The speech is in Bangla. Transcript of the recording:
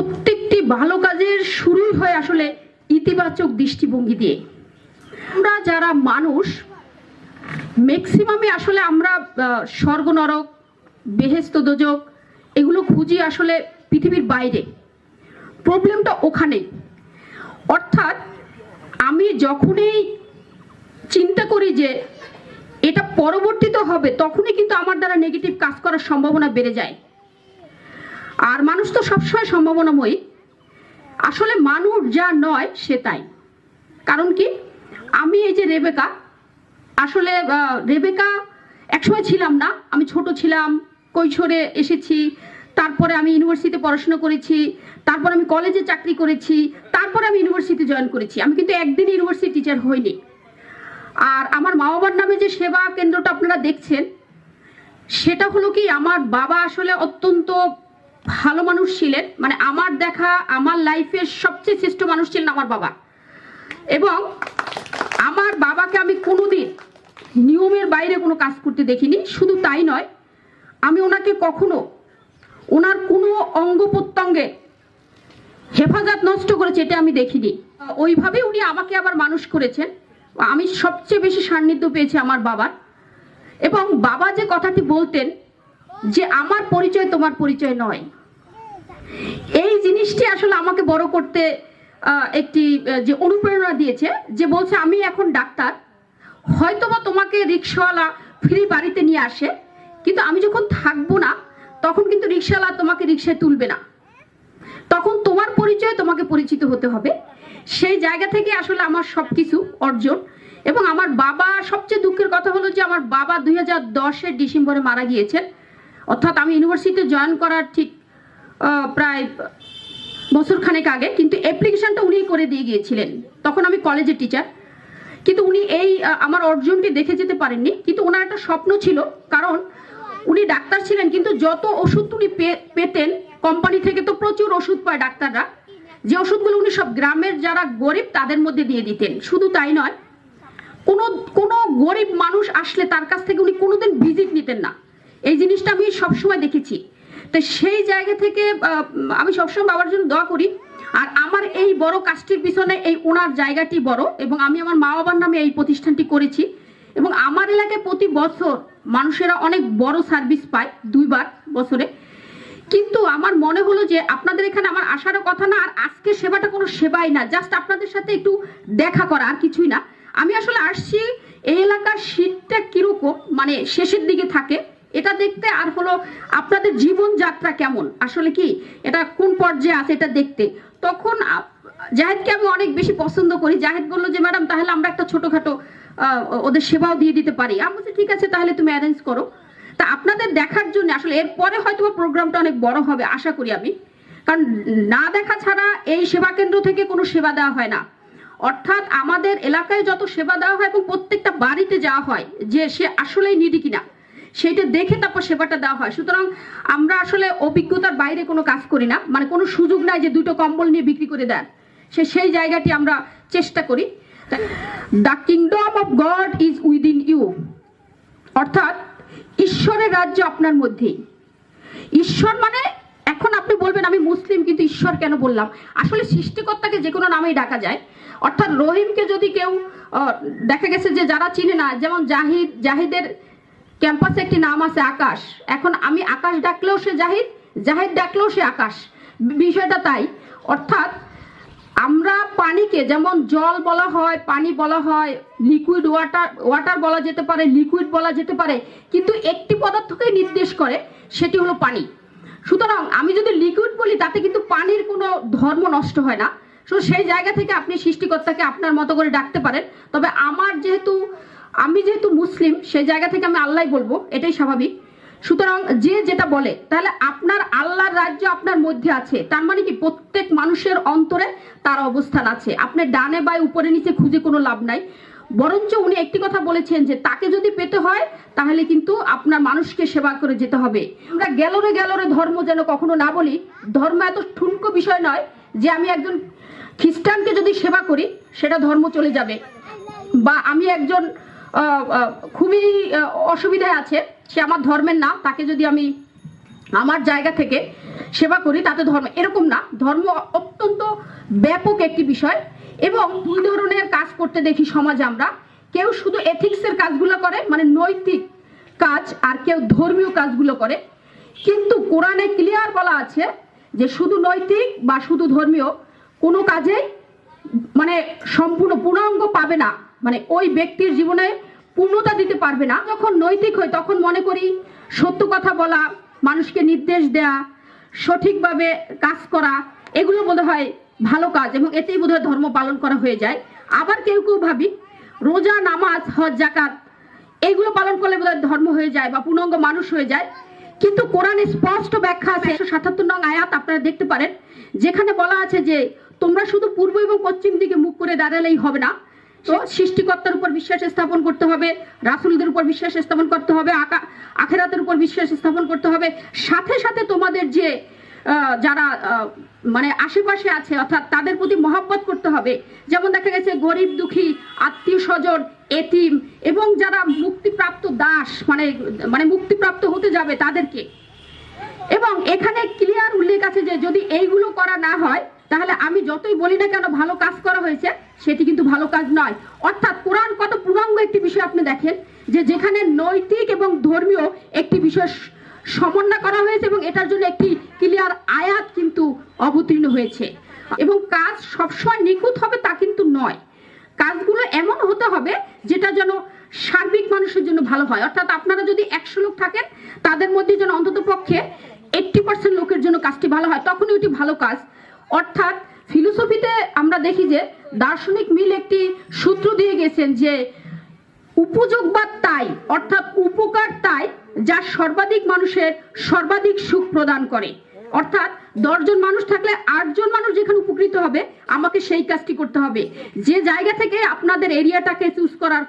প্রত্যেকটি ভালো কাজের শুরুই হয় আসলে ইতিবাচক দৃষ্টিভঙ্গি দিয়ে। আমরা যারা মানুষ ম্যাক্সিমামে আসলে আমরা স্বর্গ নরক বেহেস্ত দোজক, এগুলো খুঁজি আসলে পৃথিবীর বাইরে। প্রবলেমটা ওখানেই। অর্থাৎ আমি যখনই চিন্তা করি যে এটা পরবর্তীতে হবে, তখনই কিন্তু আমার দ্বারা নেগেটিভ কাজ করার সম্ভাবনা বেড়ে যায়। আর মানুষ তো সবসময় সম্ভাবনাময়ী। আসলে মানুষ যা নয়, সে তাই। কারণ কি? আমি এই যে রেবেকা, আসলে রেবেকা একসময় ছিলাম না। আমি ছোট ছিলাম, কৈশোরে এসেছি, তারপরে আমি ইউনিভার্সিটিতে পড়াশোনা করেছি, তারপর আমি কলেজে চাকরি করেছি, তারপরে আমি ইউনিভার্সিটি জয়েন করেছি। আমি কিন্তু একদিন ইউনিভার্সিটি টিচার হইনি। আর আমার মা বাবার নামে যে সেবা কেন্দ্রটা আপনারা দেখছেন, সেটা হলো কি, আমার বাবা আসলে অত্যন্ত ভালো মানুষ ছিলেন মানে আমার দেখা, আমার লাইফের সবচেয়ে শ্রেষ্ঠ মানুষ ছিলেন আমার বাবা। এবং আমার বাবাকে আমি কোনোদিন নিয়মের বাইরে কোনো কাজ করতে দেখিনি, শুধু তাই নয়, আমি ওনাকে কখনো ওনার কোনো অঙ্গ প্রত্যঙ্গে হেফাজত নষ্ট করেছে এটা আমি দেখিনি। ওইভাবে উনি আমাকে আবার মানুষ করেছেন, আমি সবচেয়ে বেশি সান্নিধ্য পেয়েছি আমার বাবার। এবং বাবা যে কথাটি বলতেন যে আমার পরিচয় তোমার পরিচয় নয়। এই জিনিসটি আসলে আমাকে বড় করতে একটি যে অনুপ্রেরণা দিয়েছে, যে বলছে, আমি এখন ডাক্তার। হয়তোবা তোমাকে রিক্সাওয়ালা ফ্রি বাড়িতে নিয়ে আসে, কিন্তু আমি যখন থাকব না, তখন কিন্তু রিক্সাওয়ালা তোমাকে রিক্সায় তুলবে না। তখন তোমার পরিচয় তোমাকে পরিচিত হতে হবে। সেই জায়গা থেকে আসলে আমার সব কিছু অর্জন। এবং আমার বাবা, সবচেয়ে দুঃখের কথা হলো যে আমার বাবা দুই হাজার দশের ডিসেম্বরে মারা গিয়েছেন। অর্থাৎ আমি ইউনিভার্সিটিতে জয়েন করার ঠিক প্রায় বছর খানেক আগে, কিন্তু অ্যাপ্লিকেশনটা উনিই করে দিয়ে গিয়েছিলেন। তখন আমি কলেজের টিচার কিন্তু উনি এই আমার অর্জনটি দেখে যেতে পারেননি। কিন্তু ওনার একটা স্বপ্ন ছিল, কারণ উনি ডাক্তার ছিলেন, কিন্তু যত ওষুধ উনি পেতেন কোম্পানি থেকে তো প্রচুর ওষুধ পায় ডাক্তাররা। যে ওষুধগুলো উনি সব গ্রামের যারা গরিব, তাদের মধ্যে দিয়ে দিতেন। শুধু তাই নয়, কোনো কোনো গরিব মানুষ আসলে তার কাছ থেকে উনি কোনোদিন ভিজিট নিতেন না। এই জিনিসটা আমি সবসময় দেখেছি। তো সেই জায়গা থেকে আমি সবসময় বাবার জন্য দোয়া করি। আর আমার এই বড় কাজটির পিছনে এই ওনার জায়গাটি বড় এবং আমি আমার মা বাবার নামে এই প্রতিষ্ঠানটি করেছি। এবং আমার এলাকায় প্রতি বছর মানুষেরা অনেক বড় সার্ভিস পায়, দুইবার বছরে। কিন্তু আমার মনে হলো যে আপনাদের এখানে আমার আসারও কথা না, আর আজকে সেবাটা কোনো সেবাই না, জাস্ট আপনাদের সাথে একটু দেখা করা, আর কিছুই না। আমি আসলে আসছি, এই এলাকার শীতটা কীরকম মানে শেষের দিকে থাকে। এটা দেখতে আর হলো আপনাদের জীবন যাত্রা কেমন? আসলে কি এটা কোন পর্যায়ে আছে এটা দেখতে? তখন জাহেদকে আমি অনেক বেশি পছন্দ করি। জাহেদ বলল যে, ম্যাডাম, তাহলে আমরা একটা ছোটখাটো ওদের সেবাও দিয়ে দিতে পারি। আমি বলছি, ঠিক আছে, তাহলে তুমি অ্যারেঞ্জ করো। তা আপনাদের দেখার জন্য, আসলে এরপরে হয়তো প্রোগ্রামটা অনেক বড় হবে, আশা করি আমি। কারণ না দেখা ছাড়া এই সেবা কেন্দ্র থেকে কোনো সেবা দেওয়া হয় না। অর্থাৎ আমাদের এলাকায় যত সেবা দেওয়া হয় এবং প্রত্যেকটা বাড়িতে যাওয়া হয়, যে সে আসলেই নিডি কিনা। সেইটা দেখে তারপর সেবাটা দেওয়া হয়। সুতরাং আমরা আসলে অভিজ্ঞতার বাইরে কোনো কাজ করি না। মানে কোনো সুযোগ নাই যে দুটো কম্বল নিয়ে বিক্রি করে দেন। সে সেই জায়গাটি আমরা চেষ্টা করি। The kingdom of God is within you অর্থাৎ ঈশ্বরের রাজ্য আপনার মধ্যেই। ঈশ্বর মানে এখন আপনি বলবেন, আমি মুসলিম, কিন্তু ঈশ্বর কেন বললাম? আসলে সৃষ্টিকর্তাকে যে কোনো নামেই ডাকা যায়। অর্থাৎ রহিমকে যদি কেউ দেখা গেছে যে যারা চিনে না, যেমন জাহিদ, জাহিদের ক্যাম্পাসে একটি নাম আছে আকাশ। এখন আমি আকাশ ডাকলেও সে জাহিদ জাহিদ ডাকলেও সে আকাশ। বিষয়টা তাই। অর্থাৎ আমরা পানিকে যেমন জল বলা হয়, পানি বলা হয় লিকুইড ওয়াটার ওয়াটার বলা যেতে পারে লিকুইড বলা যেতে পারে, কিন্তু একটি পদার্থকে নির্দেশ করে, সেটি হলো পানি। সুতরাং আমি যদি লিকুইড বলি, তাতে কিন্তু পানির কোনো ধর্ম নষ্ট হয় না। তো সেই জায়গা থেকে আপনি সৃষ্টিকর্তাকে আপনার মতো করে ডাকতে পারেন। তবে আমার যেহেতু আমি যেহেতু মুসলিম, সেই জায়গা থেকে আমি আল্লাহ বলব, এটাই স্বাভাবিক। সুতরাং যে যেটা বলে, তাহলে আপনার আল্লাহর রাজ্য আপনার মধ্যে আছে। তার মানে কি? প্রত্যেক মানুষের অন্তরে তার অবস্থান আছে। আপনি ডানে বাই উপরে নিচে খুঁজে কোনো লাভ নাই। বরঞ্চ উনি একটি কথা বলেছেন যে, তাকে যদি পেতে হয়, তাহলে কিন্তু আপনার মানুষকে সেবা করে যেতে হবে। আমরা গেলরে গেলরে ধর্ম যেন কখনো না বলি, ধর্ম এত ঠুনকো বিষয় নয় যে আমি একজন খ্রিস্টানকে যদি সেবা করি, সেটা ধর্ম চলে যাবে। বা আমি একজন খুবই অসুবিধায় আছে। সে আমার ধর্মের না, তাকে যদি আমি আমার জায়গা থেকে সেবা করি, তাতে ধর্ম, এরকম না। ধর্ম অত্যন্ত ব্যাপক একটি বিষয় এবং দুই ধরনের কাজ করতে দেখি সমাজে আমরা। কেউ শুধু এথিক্সের কাজগুলো করে মানে নৈতিক কাজ, আর কেউ ধর্মীয় কাজগুলো করে। কিন্তু কোরআনে ক্লিয়ার বলা আছে যে শুধু নৈতিক বা শুধু ধর্মীয় কোনো কাজেই মানে সম্পূর্ণ পূর্ণাঙ্গ পাবে না। মানে ওই ব্যক্তির জীবনে পূর্ণতা দিতে পারবে না। যখন নৈতিক হয়, তখন মনে করি সত্য কথা বলা, মানুষকে নির্দেশ দেয়া, সঠিকভাবে কাজ করা, এগুলো বোধ হয় ভালো কাজ এবং এতেই বোধ হয় ধর্ম পালন করা হয়ে যায়। আবার কেউ কেউ ভাবি, রোজা, নামাজ, হজ, জাকাত, এগুলো পালন করলে বোধ ধর্ম হয়ে যায় বা পূর্ণাঙ্গ মানুষ হয়ে যায়। কিন্তু কোরআনে স্পষ্ট ব্যাখ্যা আছে, একশো সাতাত্তর নং আয়াত আপনারা দেখতে পারেন, যেখানে বলা আছে যে তোমরা শুধু পূর্ব এবং পশ্চিম দিকে মুখ করে দাঁড়ালেই হবে না। তো সৃষ্টিকর্তার উপর বিশ্বাস স্থাপন করতে হবে, রাসুলদের উপর বিশ্বাস স্থাপন করতে হবে আখেরাতের উপর বিশ্বাস স্থাপন করতে হবে। সাথে সাথে তোমাদের যে যারা মানে আশেপাশে আছে, অর্থাৎ তাদের প্রতি মহাব্বত করতে হবে। যেমন দেখা গেছে গরিব, দুঃখী আত্মীয় স্বজন এতিম এবং যারা মুক্তিপ্রাপ্ত দাস মানে মানে মুক্তিপ্রাপ্ত হতে যাবে তাদেরকে। এবং এখানে ক্লিয়ার উল্লেখ আছে যে যদি এইগুলো করা না হয় আমি যতই বলি না কেন ভালো কাজ করা হয়েছে, সেটি কিন্তু ভালো কাজ নয়। অর্থাৎ কোরআন কত পূর্ণাঙ্গ একটি বিষয় আপনি দেখেন, যে যেখানে নৈতিক এবং ধর্মীয় একটি বিষয় সমন্বয় করা হয়েছে এবং এটার জন্য একটি ক্লিয়ার আয়াত কিন্তু অবতীর্ণ হয়েছে। এবং কাজ সবসময় নিখুঁত হবে তা কিন্তু নয়। কাজগুলো এমন হতে হবে, যেটা যেন সার্বিক মানুষের জন্য ভালো হয়। অর্থাৎ আপনারা যদি একশো লোক থাকেন, তাদের মধ্যে যেন অন্তত পক্ষে এইটটি পার্সেন্ট লোকের জন্য কাজটি ভালো হয়, তখনই ওটি ভালো কাজ। অর্থাৎ ফিলোসফিতে আমরা দেখি যে দার্শনিক মিল একটি সূত্র দিয়ে গেছেন যে উপযোগবাদ তাই, অর্থাৎ উপকার তাই, যা সর্বাধিক মানুষের সর্বাধিক সুখ প্রদান করে। অর্থাৎ দশজন মানুষ থাকলে আটজন মানুষ যেখানে উপকৃত হবে, আমাকে সেই কাজটি করতে হবে। যে জায়গা থেকে আপনাদের এরিয়াটাকে চুজ করার